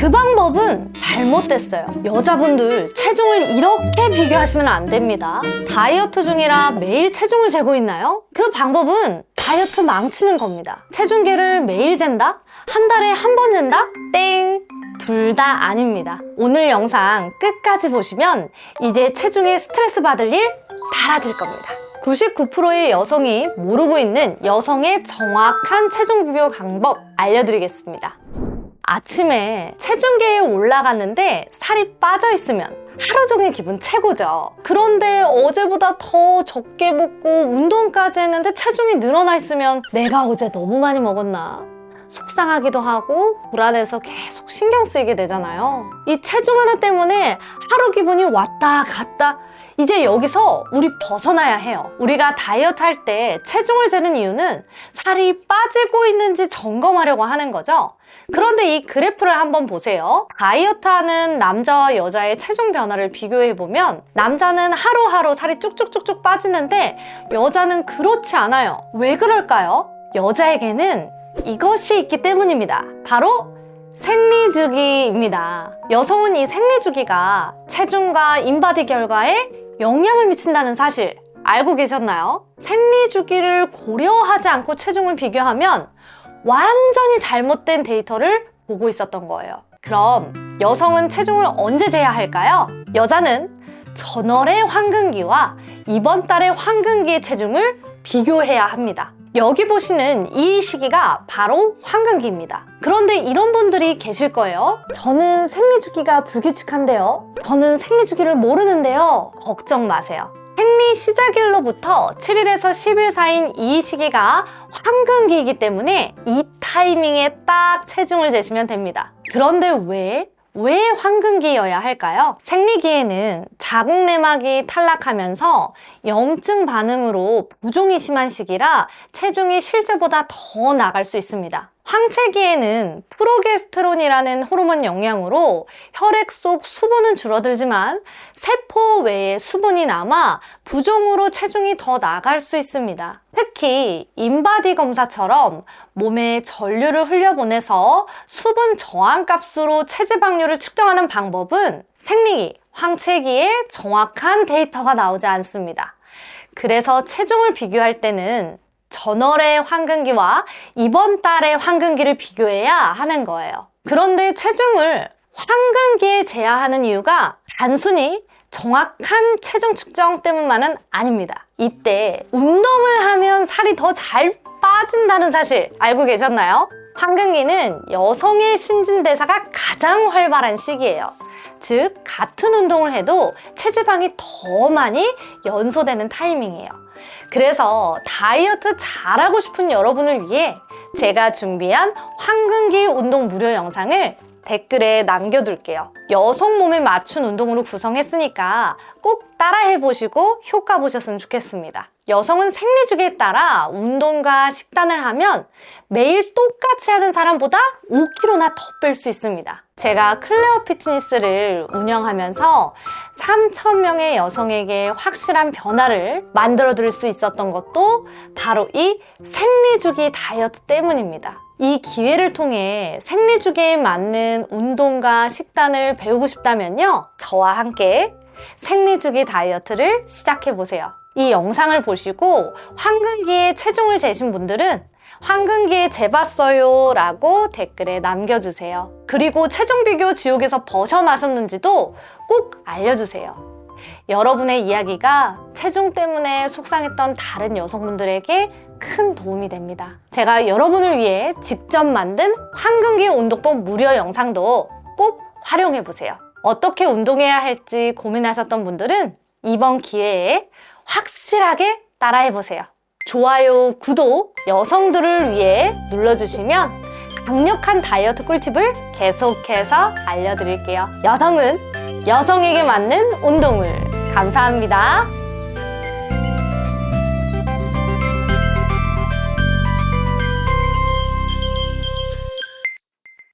그 방법은 잘못됐어요. 여자분들 체중을 이렇게 비교하시면 안 됩니다. 다이어트 중이라 매일 체중을 재고 있나요? 그 방법은 다이어트 망치는 겁니다. 체중계를 매일 잰다? 한 달에 한 번 잰다? 땡! 둘 다 아닙니다. 오늘 영상 끝까지 보시면 이제 체중에 스트레스 받을 일 사라질 겁니다. 99%의 여성이 모르고 있는 여성의 정확한 체중 비교 방법 알려드리겠습니다. 아침에 체중계에 올라갔는데 살이 빠져 있으면 하루 종일 기분 최고죠. 그런데 어제보다 더 적게 먹고 운동까지 했는데 체중이 늘어나 있으면 내가 어제 너무 많이 먹었나? 속상하기도 하고 불안해서 계속 신경 쓰이게 되잖아요. 이 체중 하나 때문에 하루 기분이 왔다 갔다 이제 여기서 우리 벗어나야 해요. 우리가 다이어트 할 때 체중을 재는 이유는 살이 빠지고 있는지 점검하려고 하는 거죠. 그런데 이 그래프를 한번 보세요. 다이어트 하는 남자와 여자의 체중 변화를 비교해 보면 남자는 하루하루 살이 쭉쭉쭉쭉 빠지는데 여자는 그렇지 않아요. 왜 그럴까요? 여자에게는 이것이 있기 때문입니다. 바로 생리주기입니다. 여성은 이 생리주기가 체중과 인바디 결과에 영향을 미친다는 사실 알고 계셨나요? 생리주기를 고려하지 않고 체중을 비교하면 완전히 잘못된 데이터를 보고 있었던 거예요. 그럼 여성은 체중을 언제 재야 할까요? 여자는 전월의 황금기와 이번 달의 황금기의 체중을 비교해야 합니다. 여기 보시는 이 시기가 바로 황금기입니다. 그런데 이런 분들이 계실 거예요. 저는 생리주기가 불규칙한데요. 저는 생리주기를 모르는데요. 걱정 마세요. 생리 시작일로부터 7일에서 10일 사이인 이 시기가 황금기이기 때문에 이 타이밍에 딱 체중을 재시면 됩니다. 그런데 왜? 왜 황금기여야 할까요? 생리기에는 자궁내막이 탈락하면서 염증 반응으로 부종이 심한 시기라 체중이 실제보다 더 나갈 수 있습니다. 황체기에는 프로게스테론이라는 호르몬 영향으로 혈액 속 수분은 줄어들지만 세포 외에 수분이 남아 부종으로 체중이 더 나갈 수 있습니다. 특히 인바디 검사처럼 몸에 전류를 흘려보내서 수분 저항 값으로 체지방률을 측정하는 방법은 생리기, 황체기에 정확한 데이터가 나오지 않습니다. 그래서 체중을 비교할 때는 전월의 황금기와 이번 달의 황금기를 비교해야 하는 거예요. 그런데 체중을 황금기에 재야 하는 이유가 단순히 정확한 체중 측정 때문만은 아닙니다. 이때 운동을 하면 살이 더 잘 빠진다는 사실 알고 계셨나요? 황금기는 여성의 신진대사가 가장 활발한 시기예요. 즉, 같은 운동을 해도 체지방이 더 많이 연소되는 타이밍이에요. 그래서 다이어트 잘하고 싶은 여러분을 위해 제가 준비한 황금기 운동 무료 영상을 댓글에 남겨둘게요. 여성 몸에 맞춘 운동으로 구성했으니까 꼭 따라해 보시고 효과 보셨으면 좋겠습니다. 여성은 생리 주기에 따라 운동과 식단을 하면 매일 똑같이 하는 사람보다 5kg나 더 뺄 수 있습니다. 제가 클레어 피트니스를 운영하면서 3,000명의 여성에게 확실한 변화를 만들어 드릴 수 있었던 것도 바로 이 생리 주기 다이어트 때문입니다. 이 기회를 통해 생리주기에 맞는 운동과 식단을 배우고 싶다면요. 저와 함께 생리주기 다이어트를 시작해 보세요. 이 영상을 보시고 황금기에 체중을 재신 분들은 황금기에 재봤어요 라고 댓글에 남겨주세요. 그리고 체중 비교 지옥에서 벗어나셨는지도 꼭 알려주세요. 여러분의 이야기가 체중 때문에 속상했던 다른 여성분들에게 큰 도움이 됩니다. 제가 여러분을 위해 직접 만든 황금기 운동법 무료 영상도 꼭 활용해 보세요. 어떻게 운동해야 할지 고민하셨던 분들은 이번 기회에 확실하게 따라해 보세요. 좋아요, 구독, 여성들을 위해 눌러주시면 강력한 다이어트 꿀팁을 계속해서 알려드릴게요. 여성은 여성에게 맞는 운동을. 감사합니다.